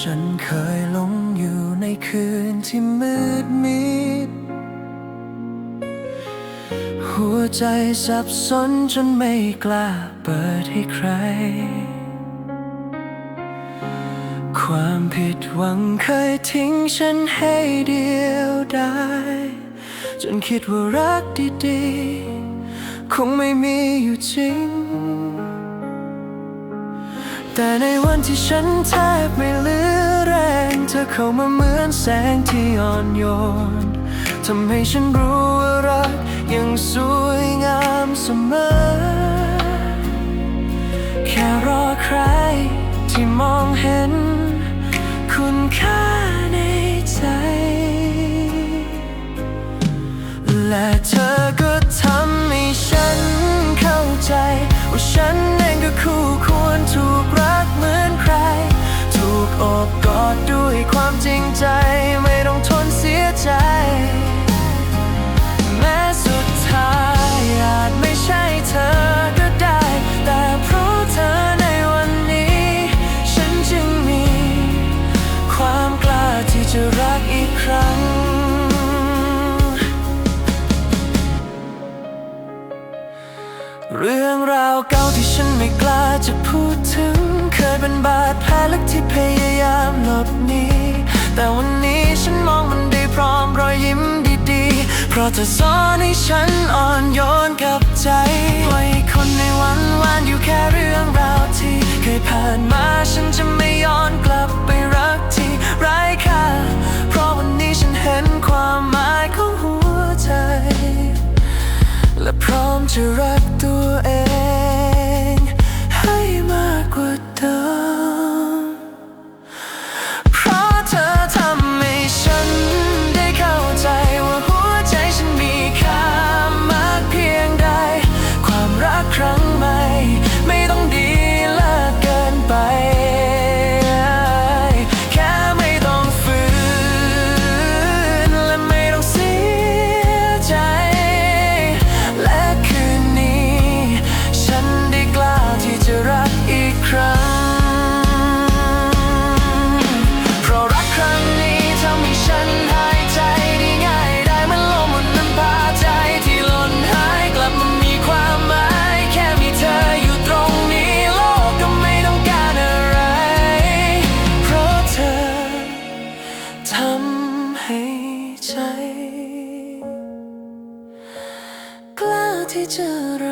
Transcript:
ฉันเคยหลงอยู่ในคืนที่มืดมิด หัวใจสับสนจนไม่กล้าเปิดให้ใคร ความผิดหวังเคยทิ้งฉันให้เดียวดายจนคิดว่ารักดีๆ คงไม่มีอยู่จริง แต่ในวันที่ฉันแทบไม่เหลือแรง เธอเข้ามาเหมือนแสงที่อ่อนโยนทำให้ฉันรู้ว่ารักยังสวยงามเสมอ แค่รอใครที่มองเห็น คุณค่าในใจ และเธอ เก่าที่ฉันไม่กล้าจะพูดถึง เคยเป็นบาดแผลลึกที่พยายามหลบหนีแต่วันนี้ฉันมองมันได้พร้อมรอยยิ้มดีๆ เพราะเธอสอนให้ฉันอ่อนโยนกับใจ 잊어라